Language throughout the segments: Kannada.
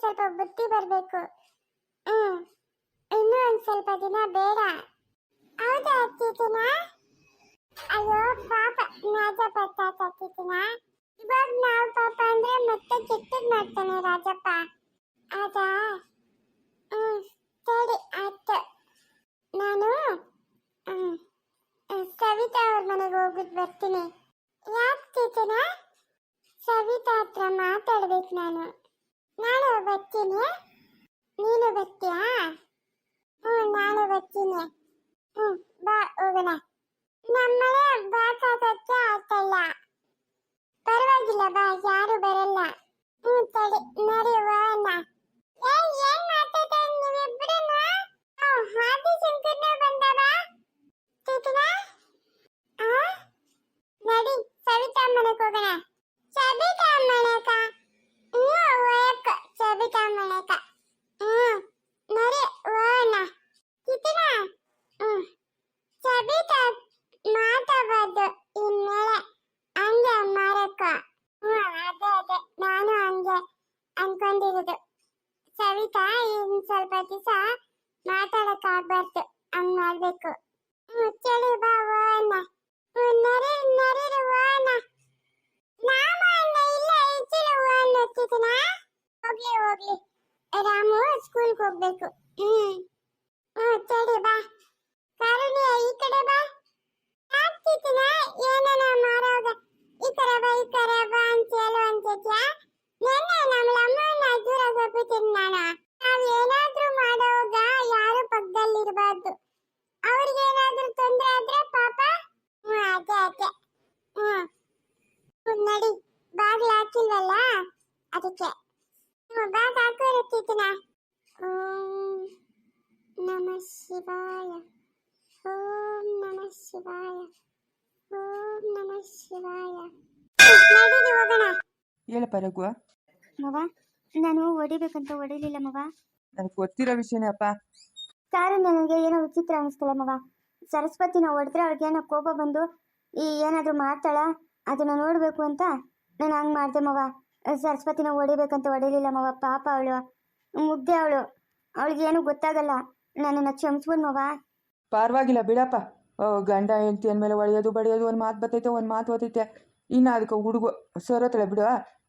ಸ್ವಲ್ಪ ಬುದ್ಧಿ ಬರಬೇಕು. ಹ್ಮ್, ಇನ್ನೂ ಒಂದ್ ಸ್ವಲ್ಪ ದಿನ ಬೇಡ. ಹೌದಾ ಚೇತನ ಅಯ್ಯೋ, ಪಾಪ ರಾಜಪ್ಪ ತಾತ ಚೇತನ ಇವಾಗ ನಾವು ಪಾಪ ಅಂದ್ರೆ ಮತ್ತೆ ಕೆಟ್ಟದ್ ಮಾಡ್ತಾನೆ ರಾಜಪ್ಪ. ಆದಾ ಹ್ಮ್, ಸರಿ, ಆಯ್ತು. ನಾನು, ಹ್ಮ್, ಸವಿತಾ ಅವ್ರ ಮನೆಗೆ ಹೋಗ್ಬಿಟ್ಟು ಬರ್ತೀನಿ ಯಾಕೆ ಚೇತನ ಸವಿತಾ ಹತ್ರ ಮಾತಾಡ್ಬೇಕು ನಾನು ನಾನು ಬರ್ತೀನಿ ನೀನು ಬರ್ತೀಯಾ ಹ್ಞೂ ನಾನು ಬರ್ತೀನಿ ಹ್ಞೂ ಬಾ ಹೋಗೋಣ ನಮ್ಮನೆ ಬಾಕಾಗಕ್ಕೆ ಆಗ್ತಾಯಿಲ್ಲ ಪರವಾಗಿಲ್ಲ ಬಾ ಯಾರು ಬರಲ್ಲ ಹ್ಞೂ ತಡಿ ನಡಿ ಹೋಗೋಣ ಏ ಏನ್ ಮಾತಾಡ್ತಾ ನೀವಿಬ್ರನ್ನ ಹಾದಿ ಶಂಕರ್ನೇ ಬಂದ ಬಾ ಚೇತನ ಆ ನಡಿ ಸವಿತಾ ಮನೆಗೆ ಹೋಗೋಣ ಸಬಿತಾ ಮನೆಕ ಹ್ಞೂ ಹೋಯಕ್ಕ ಸಬಿತಾ ಮನೆಕ ಹ್ಞೂ ನಡಿ ಹೋಗೋಣ ಚೇತನ ಹ್ಞೂ ಸಬಿತಾ ಮಾತಾಡೋದು ಇನ್ಮೇಲೆ ಹಂಗೆ ಮಾಡಕ್ಕ ಹ್ಞೂ ಅದೇ ಅದೇ ನಾನು ಹಂಗೆ ಅನ್ಕೊಂಡಿರೋದು ಸವಿತಾ ಇನ್ ಸ್ವಲ್ಪ ದಿವಸ ಮಾತಾಡಕ್ ಆಗ್ಬಾರ್ದು ಹಂಗ್ ಮಾಡ್ಬೇಕು. ಚಳಿ ಬಾವನ ನರಿ ನಾಮ ಇಲ್ಲ ಚಿತನ ಹೋಗ್ಲಿ ಹೋಗ್ಲಿ. ರಾಮು ಸ್ಕೂಲ್ಗೆ ಹೋಗ್ಬೇಕು. ಹ್ಮ್. ಹ್ಮ್ ಚಳಿ ಬಾ. ಕಾರುಣ್ಯ ಈ ಕಡೆ ಬಾ. ಆಗ್ತಿತ್ತಿನ ಏನನ ಮಾರೋಗ. ಈ ಕಡೆ ಬಾ, ಈ ಕಡೆ ಬಾ ಅಂತ ಹೇಳು ಅಂತಿದ್ಯಾ ನೆನ್ನೆ ನಮ್ಮ ಅಮ್ಮನ ದೂರ ಹೋಗ್ಬಿಟ್ಟಿನ ನಾನು ನಾವ್ ಏನಾದ್ರೂ ಮಾಡೋವಾಗ ಯಾರು ಪಕ್ಕದಲ್ಲಿರ್ಬಾರ್ದು ಅವ್ರಿಗೆ ಏನಾದ್ರೂ ತೊಂದ್ರೆ ಆದ್ರೆ ಪಾಪ ಹ್ಮ್ ಅದೇ ಅದೇ ಹ್ಮ್ ಹ್ಮ್, ನಡಿ ಬಾಗ್ಲು ಹಾಕಿಲ್ವಲ್ಲ ಅದಕ್ಕೆ ಹ್ಮ್ ಬಾಗ್ ಹಾಕೋ ಇರುತ್ತಿನ ಓಂ ನಮ ಶಿವಾಯ. ಓಂ ನಮ ಶಿವಾಯ. ಓಂ ನಮ ಶಿವಾಯ. ನಡೀರಿ ಹೋಗೋಣ. ಹೇಳಪ್ಪ ರಘುವ ಮವ ನಾನು ಹೊಡಿಬೇಕಂತ ಹೊಡಿಲಿಲ್ಲ ಮವ. ನನಗೆ ಗೊತ್ತಿರೋ ವಿಷಯನೇ ಅಪ್ಪ ಕಾರು ನನಗೆ ಏನೋ ವಿಚಿತ್ರ ಅನಿಸ್ತಲ್ಲ ಮವ. ಸರಸ್ವತಿನ ಹೊಡೆದ್ರೆ ಅವಳಿಗೆ ಏನೋ ಕೋಪ ಬಂದು ಈ ಏನಾದರೂ ಮಾಡ್ತಾಳ ಅದನ್ನ ನೋಡಬೇಕು ಅಂತ ನಾನು ಹಂಗೆ ಮಾಡಿದೆ ಮವ. ಸರಸ್ವತಿನ ಹೊಡಿಬೇಕಂತ ಹೊಡಿಲಿಲ್ಲ ಮವ. ಪಾಪ ಅವಳು. ಮುಗ್ದೆ ಅವಳು. ಅವಳಿಗೆ ಏನೂ ಗೊತ್ತಾಗಲ್ಲ. ನನ್ನನ್ನು ಕ್ಷಮಿಸ್ಬಿಡು ನೋವಾ. ಪರವಾಗಿಲ್ಲ ಬಿಡಪ್ಪ. ಓ ಗಂಡ ಹೆಂಡತಿ ಅಂದಮೇಲೆ ಒಡೆಯೋದು ಬಡಿಯೋದು ಒಂದು ಮಾತು ಬರ್ತೈತೆ ಒಂದು ಮಾತು ಓದೈತೆ. ಇನ್ನು ಅದಕ್ಕೆ ಹುಡುಗ ಸರೋತಳೆ ಬಿಡು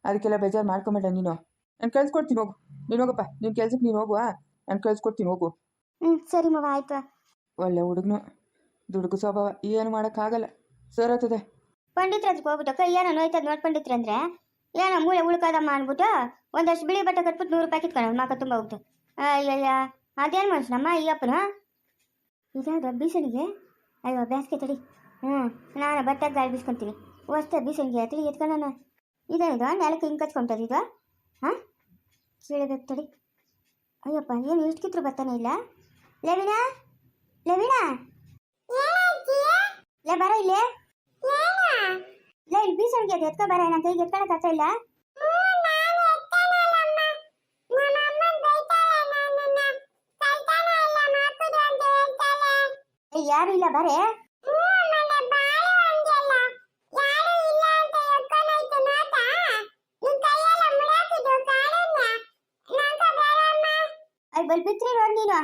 ಅದಕ್ಕೆಲ್ಲ ಬೇಜಾರು ಮಾಡ್ಕೊಂಬೇಡ ನೀನು. ನಾನು ಕಳ್ಸ್ಕೊಡ್ತೀನಿ ಹೋಗು. ನೀನು ಹೋಗಪ್ಪ. ನಿನ್ನ ಕೆಲ್ಸಕ್ಕೆ ನೀನು ಹೋಗುವ ನಾನು ಕಳ್ಸ್ಕೊಡ್ತೀನಿ ಹೋಗು. ಹ್ಞೂ ಸರಿ ಮವ ಆಯ್ತು. ಒಳ್ಳೆ ಹುಡುಗನು. ದುಡುಗು ಸ್ವಭಾವ ಏನು ಮಾಡೋಕ್ಕಾಗಲ್ಲ. ಸರೋತದೆ ಪಂಡಿತ್ರ ಹತ್ರಕ್ಕೆ ಹೋಗ್ಬಿಟ್ಟು ಕೈ ಏನೋ ನೋಯ್ತದ ನೋಡಿ ಪಂಡಿತ್ರ ಅಂದ್ರೆ. ಏನೋ ಮೂಳೆ ಉಳ್ಕಾದ ಅಂದ್ಬಿಟ್ಟು ಒಂದಷ್ಟು ಬಿಳಿ ಬಟ್ಟೆ ಕಟ್ಬಿಟ್ಟು ನೂರು ರೂಪಾಯಿ ಕಿತ್ಕೊಂಡು ಮಾಕ ತುಂಬ ಹೋಗ್ತು. ಅಯ್ಯಯ್ಯ ಅದೇನು ಮನುಷ್ಯನಮ್ಮ ಈ ಅಪ್ಪನ? ಇದಾದ ಬೀಸಣಿಗೆ? ಅಯ್ಯೋ, ಬ್ಯಾಸ್ಗೆ ತಡಿ. ಹ್ಞೂ ನಾನು ಬಟ್ಟೆ ಗಾಳಿ ಬೀಸ್ಕೊಂತೀನಿ. ಹೊಸ್ತ ಬೀಸಣಿಗೆ ತಡಿ ಎತ್ಕೊಳ್ಳೋಣ ಇದೇನಿದು? ನೆಲಕ್ಕೆ ಹಿಂಗೆ ಕಚ್ಕೊಂತದ ಇದು? ಹಾಂ? ಕೇಳಬೇಕು ತಡಿ. ಅಯ್ಯಪ್ಪ, ಏನು ಎಷ್ಟು ಕಿತ್ರು ಬರ್ತಾನೆ ಇಲ್ಲ? ಲವಿನಾ? ಲವಿನಾ? ಲೇ, ಬರ ಇಲ್ಲೇ? ಲೇ, ಇಲ್ಲಿ ಬೀಸಣಿಗೆ ಅದು ಎತ್ಕೊ ಬರ ನನ್ನ ಕೈಗೆ ಎತ್ಕೊಳಕ್ಕೆ ಇಲ್ಲ. ಏ ಯಾರು ಇಲ್ಲ ಬರೇ? ಬಲ್ ಬಿತ್ರಿ ನೋಡಿ ನೀನು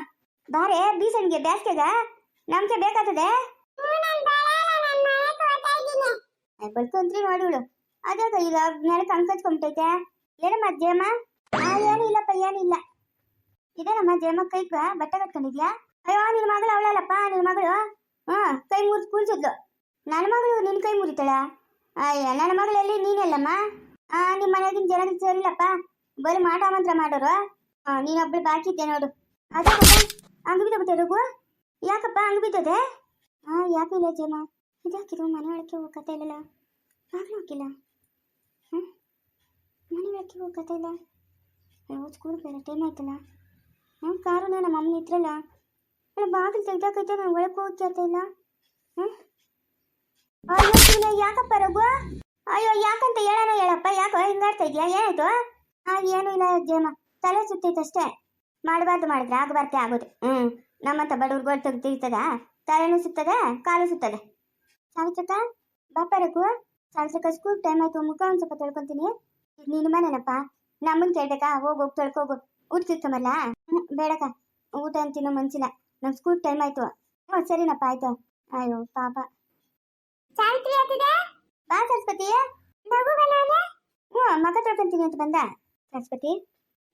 ಬಾರೆ ಬೀಸಣಿಗೆ ಬ್ಯಾಸ್ಗೆಗ? ನಮ್ಗೆ ಬೇಕಾಗ್ತದೆ? ಬಲ್ಕೊಂತ್ರಿ ನೋಡಿವಳು ಅದಾಗ ಈಗ ನೆಲಕ್ಕೆ ಅಂಕಚ್ಕೊಂಬಿಟ್ಟೈತೆ ಏನಮ್ಮ ಜೇಮ ಆ ಏನು ಇಲ್ಲಪ್ಪ ಏನಿಲ್ಲ ಇದೇನಮ್ಮ ಜೇಮ ಕೈಗ ಬಟ್ಟೆ ಕಟ್ಕೊಂಡಿದ್ಯಾ? ಅಯ್ಯೋ, ನಿನ್ನ ಮಗಳು ಅವಳಲ್ಲಪ್ಪ, ನಿನ್ನ ಮಗಳು. ಹಾಂ ಕೈ ಮುರಿದು ಕೂಲ್ಸಿದ್ಲು ನನ್ನ ಮಗಳು, ನಿನ್ನ ಕೈ ಮುರಿತಾಳ? ಅಯ್ಯ, ನನ್ನ ಮಗಳಲ್ಲಿ ನೀನೆಲ್ಲಮ್ಮ? ಆ ನಿಮ್ಮ ಮನೆಯಾಗಿನ ಜನ ಸರಿಲ್ಲಪ್ಪ. ಬರೀ ಮಾಟ ಮಂತ್ರ ಮಾಡೋರು. ನೀನೊಬ್ಳು ಬಾಕಿ ಇದ್ದೆ ನೋಡು. ಅದೇ ಹಂಗ ಬಿದ್ದ ರಘು ಯಾಕಪ್ಪ ಹಂಗ ಬಿದ್ದದೆ? ಹಾ ಯಾಕಿಲ್ಲ ಜಮ್ಮ ಇದಾಕಿರು ಮನೆ ಒಳಕ್ಕೆ ಹೋಗತ್ತೆ ಇಲ್ಲಲ್ಲ. ಯಾಕೆ ಹಾಕಿಲ್ಲ ಹ್ಞೂ. ಮನೆ ಒಳಕ್ಕೆ ಹೋಗತ್ತೆ ಇಲ್ಲ. ಸ್ಕೂಲ್ ಬೇರೆ ಟೈಮ್ ಆಯ್ತಲ್ಲ. ಹ್ಞೂ ಕಾರು ನಮ್ಮ ಅಮ್ಮನ ಇದ್ರಲ್ಲ. ಅಲ್ಲ ಬಾಗಿಲು ತೆಗ್ದಾಕೈತೆ ನಾನು ಒಳಗೆ ಹೋಗ್ತಾ ಆಗ್ತಾ ಇಲ್ಲ ಹ್ಞೂ ಯಾಕಪ್ಪ ರಘು? ಅಯ್ಯೋ, ಯಾಕಂತ ಹೇಳೋಣ ಹೇಳಪ್ಪ? ಯಾಕೋ ಹಿಂಗಾಡ್ತಾ ಇದೆಯಾ? ಏನಾಯ್ತು? ಆ, ಏನು ಇಲ್ಲ ಜೇಮ ತಲೆ ಸುತ್ತೈತಷ್ಟೇ ಮಾಡಬಾರ್ದು ಮಾಡಿದ್ರೆ ಆಗಬಾರ್ದೆ ಆಗೋದು. ಹ್ಞೂ ನಮ್ಮಂತ ಬಡವ್ರಿಗೆ ತೆಗ್ದಿರ್ತದ ತಲೆನೂ ಸುತ್ತದೆ, ಕಾಲು ಸುತ್ತದೆ? ಸಾವಿತ್ರಕ್ಕ ಬಾಪ ರಘು ಸಾವಿತ್ರಕ್ಕ ಸ್ಕೂಲ್ ಟೈಮ್ ಆಯ್ತು, ಮುಖ ಒಂದು ಸ್ವಲ್ಪ ತೊಳ್ಕೊತೀನಿ. ನೀನು ಮನೇನಪ್ಪ. ನಮ್ಮನ್ನು ಕೇಳ್ಬೇಕಾ? ಹೋಗಿ ಹೋಗಿ ತೊಳ್ಕೋಗು ಊಟ ತಿರ್ಕೊಂಬರ್ಲಾ ಹ್ಮ್, ಬೇಡಕ್ಕ. ಊಟ ಅಂತಿನೋ ಮನ್ಸಿಲ್ಲ. ನಮ್ ಸ್ಕೂಲ್ ಟೈಮ್ ಆಯ್ತು. ಹ್ಞೂ ಸರಿನಪ್ಪ ಆಯ್ತು. ಅಯ್ಯೋ ಪಾಪ. ಸಾವಿತ್ರಿ ಆಗ್ತಿದೆ ಬಾ ಸರಸ್ವತಿ. ನಗು ಬರೋನೆ ಹ್ಞೂ ಮಗ ತೊಳ್ಕೊಂತೀನಿ ಅಂತ ಬಂದ. ಸರಸ್ವತಿ.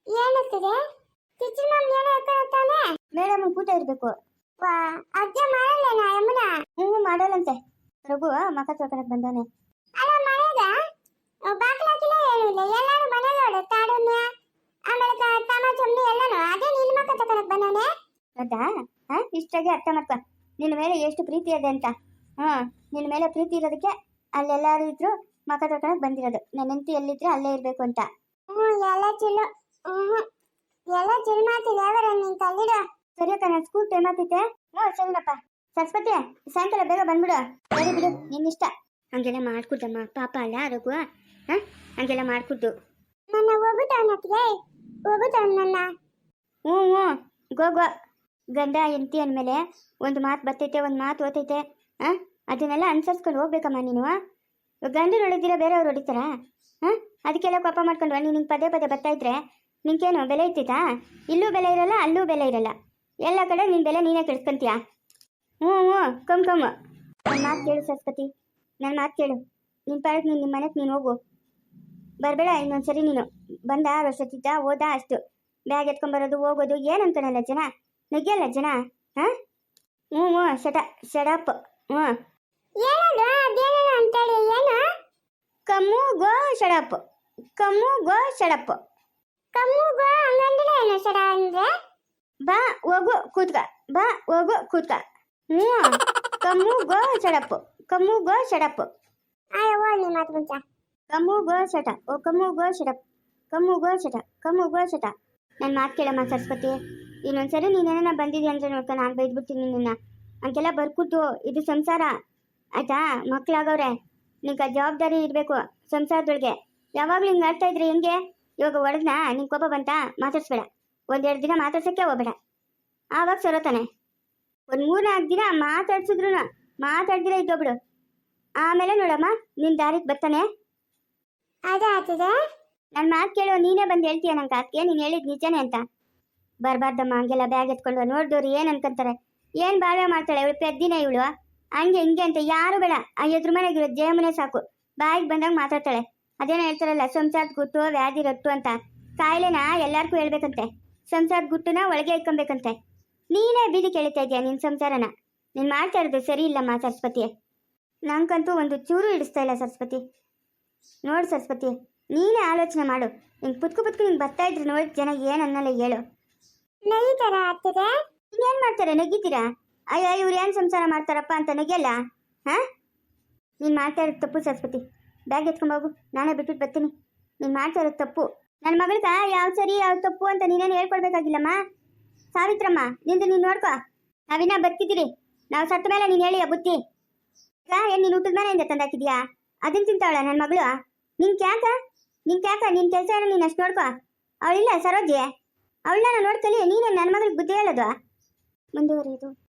ಏನಾಗ್ತಿದೆ ಕಿಚನ್ ಮಮ್ ಏನೋ ಹೇಳ್ತಾನೆ ಮೇಡಮ್ ಊಟ ಇರ್ಬೇಕು. ವಾ ಅಜ್ಜ ಮಾಡಲ್ಲೇನ ಯಮುನ? ಹ್ಞೂ ಮಾಡಲ್ಲಂತೆ. ರಘು ಮಗ ತೊಳ್ಕೊಳಕ್ ಬಂದವನೆ. ಅಲ್ಲ ಮನೆಗ? ಬಾಕ್ಲಾಕಿಲ್ಲ ಇಲ್ಲ? ಎಲ್ಲಾರು ಮನೆಯಲ್ಲೋಡೆ ತಾಡುನ್ಯ ಆಮೇಲೆ ತ- ತಮ ಚಮ್ನಿ ಎಲ್ಲಾನು? ಅದೇ ನಿನ್ ಮಕ್ಕ ತಕೊಳಕ್ ಬಂದವನೆ? ಹೌದಾ? ಹಾ ಇಷ್ಟಾಗಿ ಅರ್ಥ ಮಾಡ್ಕೊ. ನಿನ್ನ ಮೇಲೆ ಎಷ್ಟು ಪ್ರೀತಿ ಇದೆ ಅಂತ. ಹಾ ನಿನ್ನ ಮೇಲೆ ಪ್ರೀತಿ ಇರೋದಕ್ಕೆ ಅಲ್ಲೆಲ್ಲಾರು ಇದ್ರು ಮಕ ತೊಳ್ಕೊಳಕ್ ಬಂದಿರೋದು. ನನ್ನ ಹೆಂಡತಿ ಎಲ್ಲಿದ್ರೆ ಅಲ್ಲೇ ಇರಬೇಕು ಅಂತ. ಹ್ಞೂ ಎಲ್ಲ ಚಿಲ್ಲು ಹ್ಞೂ ಎಲ್ಲ ಚಿಲ್ ಮಾತಿಲ್ಲ ಅವರ ನಿನ್ ಕಲ್ಲಿಡ ಸರಿ ಅಕ್ಕ ನಾನು ಸ್ಕೂಲ್ ಟೈಮ್ ಆಗ್ತೈತೆ ಹ್ಞೂ ಸರಿನಪ್ಪ. ಸರಸ್ವತಿ ಸಾಯಂಕಾಲ ಬೇಗ ಬಂದ್ಬಿಡು. ಸರಿ ಬಿಡು ನಿನ್ನಿಷ್ಟ ಹಂಗೆಲ್ಲ ಮಾಡ್ಕೊಡ್ದಮ್ಮ. ಪಾಪ ಅಲ್ಲ ರಘು. ಹಾ ಹಂಗೆಲ್ಲ ಮಾಡ್ಕೊಡ್ದು. ನನ್ನ ಹೋಗುತ್ತವನತ್ಗೆ ಹೋಗುತ್ತವನ್ ನನ್ನ ಹ್ಞೂ ಹ್ಞೂ ಗೋ ಗೋ. ಗಂಡ, ಹೆಂಡತಿ ಅಂದಮೇಲೆ ಒಂದು ಮಾತು ಬರ್ತೈತೆ, ಒಂದು ಮಾತು ಓತೈತೆ ಹಾಂ ಅದನ್ನೆಲ್ಲ ಅನುಸರಿಸ್ಕೊಂಡು ಹೋಗ್ಬೇಕಮ್ಮ ನೀನು ಗಂಡು ನೋಡಿದ್ದೀರಾ ಬೇರೆಯವ್ರು ಹೊಡಿತಾರಾ ಹಾಂ ಅದಕ್ಕೆಲ್ಲ ಕೋಪ ಮಾಡ್ಕೊಂಡು ನೀನು ನಿಂಗೆ ಪದೇ ಪದೇ ಬರ್ತಾ ಇದ್ರೆ ನಿಂಗೇನು ಬೆಲೆ ಇರ್ತೈತಾ ಇಲ್ಲೂ ಬೆಲೆ ಇರಲ್ಲ, ಅಲ್ಲೂ ಬೆಲೆ ಇರಲ್ಲ. ಎಲ್ಲ ಕಡೆ ನಿನ್ನ ಬೆಲೆ ನೀನೇ ಕೆಡ್ಸ್ಕೊಂತೀಯ? ಹ್ಞೂ ಹ್ಞೂ, ಕಮ್ ಕಮ್. ನನ್ನ ಮಾತು ಕೇಳು ಸರಸ್ವತಿ ನನ್ನ ಮಾತು ಕೇಳು. ನಿನ್ನ ಪಾಡಕ್ಕೆ ನೀನು ನಿಮ್ಮ ಮನೆಗೆ ನೀನು ಹೋಗು. ಬರಬೇಡ, ಇನ್ನೊಂದ್ಸರಿ ನೀನು. ಬಂದ ತಿದ್ದ ಓದಾ ಅಷ್ಟು. ಬ್ಯಾಗ್ ಎತ್ಕೊಂಬರೋದು ಹೋಗೋದು ಏನು ಅನ್ಕೊಳಲ್ಲ ಜನ? ನುಗ್ಗಿಯಲ್ಲ ಜನ? ಹಾಂ? ಹ್ಞೂ ಹ್ಞೂ ಶಟ ಶಡಪ್ ಹ್ಞೂ ಏನದು? ಅದೇನೇನು ಅಂತೇಳಿ ಏನು? Come go shut up come go shut up come ಹಂಗಂದ್ರೆ ಏನು ಅಂದ್ರೆ? ಬಾ ಹೋಗು ಕೂತ್ಕ. ಬಾ ಹೋಗು ಕೂತ್ಕ. ಹ್ಞೂ come go shut up come go shut up ಅಯ್ಯೋ ಹೋಗ್ಲಿ ಮಾತು ಮುಂಚ. ಕಮ್ಮು ಗೋ ಶಟ ಓ come go shut up come go shut come go shut ನನ್ನ ಮಾತು ಕೇಳಮ್ಮ ಸರಸ್ವತಿ. ಇನ್ನೊಂದ್ಸರಿ ನೀನೇನ ಬಂದಿದ್ಯ ಅಂದ್ರೆ ನೋಡ್ಕ ನಾನು ಬೈದ್ಬಿಡ್ತೀನಿ ನಿನ್ನ. ಅಂತೆಲ್ಲ ಬರ್ಕೊಟ್ಟು ಇದು ಸಂಸಾರ ಆಯ್ತಾ? ಮಕ್ಳಾಗವ್ರೆ ನಿಂಗೆ ಜವಾಬ್ದಾರಿ ಇರಬೇಕು ಸಂಸಾರದೊಳಗೆ. ಯಾವಾಗಲೂ ಹಿಂಗೆ ಆಡ್ತಾ ಇದ್ರೆ ಹೆಂಗೆ? ಇವಾಗ ಹೊಡೆದ್ನ? ನಿಂಗೆ ಕೋಪ ಬಂತ? ಮಾತಾಡ್ಸ್ಬೇಡ. ಒಂದೆರಡು ದಿನ ಮಾತಾಡ್ಸೋಕ್ಕೆ ಹೋಗ್ಬೇಡ. ಆವಾಗ ಸರೋತಾನೆ ಒಂದು ಮೂರ್ನಾಲ್ಕು ದಿನ ಮಾತಾಡ್ಸಿದ್ರು ಮಾತಾಡ್ದಿರ ಬಿಡು ಆಮೇಲೆ ನೋಡಮ್ಮ ನಿನ್ನ ದಾರಿಗೆ ಬರ್ತಾನೆ. ಅದೇ ಆಗ್ತದೆ ನನ್ನ ಮಾತು ಕೇಳೋ ನೀನೇ ಬಂದು ಹೇಳ್ತೀಯ ನಂಗೆ ಅದಕ್ಕೆ ನೀನು ಹೇಳಿದ್ ನಿಜನೇ ಅಂತ. ಬರಬಾರ್ದಮ್ಮ, ಹಂಗೆಲ್ಲ ಬ್ಯಾಗ್ ಎತ್ಕೊಂಡು ನೋಡಿದವ್ರು ಏನು ಅನ್ಕೊಂತಾರೆ? ಏನು ಬಾಳ್ವೆ ಮಾಡ್ತಾಳೆ ಇವಳು? ಪೆದ್ದಿನ ಇವಳು? ಹಂಗೆ, ಹಿಂಗೆ ಅಂತ ಯಾರು ಬೇಡ. ಆ ಎದುರು ಮನೆಗಿರೋ ಜೇಮನೆ ಸಾಕು. ಬಾಯಿಗೆ ಬಂದಾಗ ಮಾತಾಡ್ತಾಳೆ. ಅದೇನೋ ಹೇಳ್ತಾರಲ್ಲ, ಸಂಸಾರದ ಗುಟ್ಟು, ವ್ಯಾಧಿ, ರಟ್ಟು ಅಂತ. ಕಾಯಿಲೆನ ಎಲ್ಲಾರ್ಗೂ ಹೇಳ್ಬೇಕಂತೆ. ಸಂಸಾರದ ಗುಟ್ಟುನ ಒಳಗೆ ಇಟ್ಕೊಬೇಕಂತೆ ನೀನೇ ಬೀದಿ ಕೇಳ್ತಾ ಇದೀಯ ನಿನ್ನ ಸಂಸಾರನ? ನೀನು ಮಾಡ್ತಾ ಇರೋದು ಸರಿ ಇಲ್ಲಮ್ಮ ಸರಸ್ವತಿ ನಂಗಂತೂ ಒಂದು ಚೂರು ಹಿಡಿಸ್ತಾ ಇಲ್ಲ ಸರಸ್ವತಿ. ನೋಡು ಸರಸ್ವತಿ, ನೀನೇ ಆಲೋಚನೆ ಮಾಡು. ನಿನ್ ಪುತ್ಕು ಪುತ್ಕು ನಿಂಗ್ ಬರ್ತಾ ಇದ್ರೆ ನೋಡಿ, ಜನ ಏನು ಹೇಳು. ನೈ ತರ ಆಗ್ತದೆ? ಇನ್ನೇನ್ ಮಾಡ್ತಾರೆ? ನೆಗಿತೀರಾ? ಅಯ್ಯೋ ಇವ್ರು ಏನ್ ಸಂಸಾರ ಮಾಡ್ತಾರಪ್ಪ ಅಂತ ನಗಿಯಲ್ಲ? ಹಾಂ? ನೀನ್ ಮಾಡ್ತಾ ಇರೋದು ತಪ್ಪು ಸರಸ್ವತಿ. ಬ್ಯಾಗ್ ಎತ್ಕೊಂಡೋಗು ನಾನೇ ಬಿಟ್ಬಿಟ್ಟು ಬರ್ತೀನಿ. ನೀನ್ ಮಾಡ್ತಾ ಇರೋದು ತಪ್ಪು. ನನ್ನ ಮಗಳಿಗ ಯಾವ ಸರಿ, ಯಾವ ತಪ್ಪು ಅಂತ ನೀನೇನು ಹೇಳ್ಕೊಡ್ಬೇಕಾಗಿಲ್ಲಮ್ಮ? ಸಾವಿತ್ರಮ್ಮ, ನಿಂದು ನೀನು ನೋಡ್ಕೊ. ನಾವಿನ್ನ ಬರ್ತಿದ್ದೀರಿ ನಾವು ಸತ್ತ ಮೇಲೆ ನೀನು ಹೇಳಿಯ ಬುದ್ಧಿ? ಏನು ನೀನು ಊಟದ ಮನೆಯಿಂದ ತಂದಾಕಿದ್ಯಾ ಅದನ್ನ ತಿಂತಾವಳ ನನ್ನ ಮಗಳು? ನಿನ್ ಕ್ಯಾಕ ನಿನ್ ಕ್ಯಾಕ ನಿನ್ ಕೆಲಸ ಏನೋ ನೀನು ಅಷ್ಟು ನೋಡ್ಕೊ? ಅವಳಿಲ್ಲ ಸರೋಜಿ ಅವಳನ್ನ ನೋಡ್ಕಲಿ ನೀನೇ ನನ್ನ ಮಗಳಿಗೆ ಬುದ್ಧಿ ಹೇಳೋದು? ಮುಂದುವರಿಯೋದು.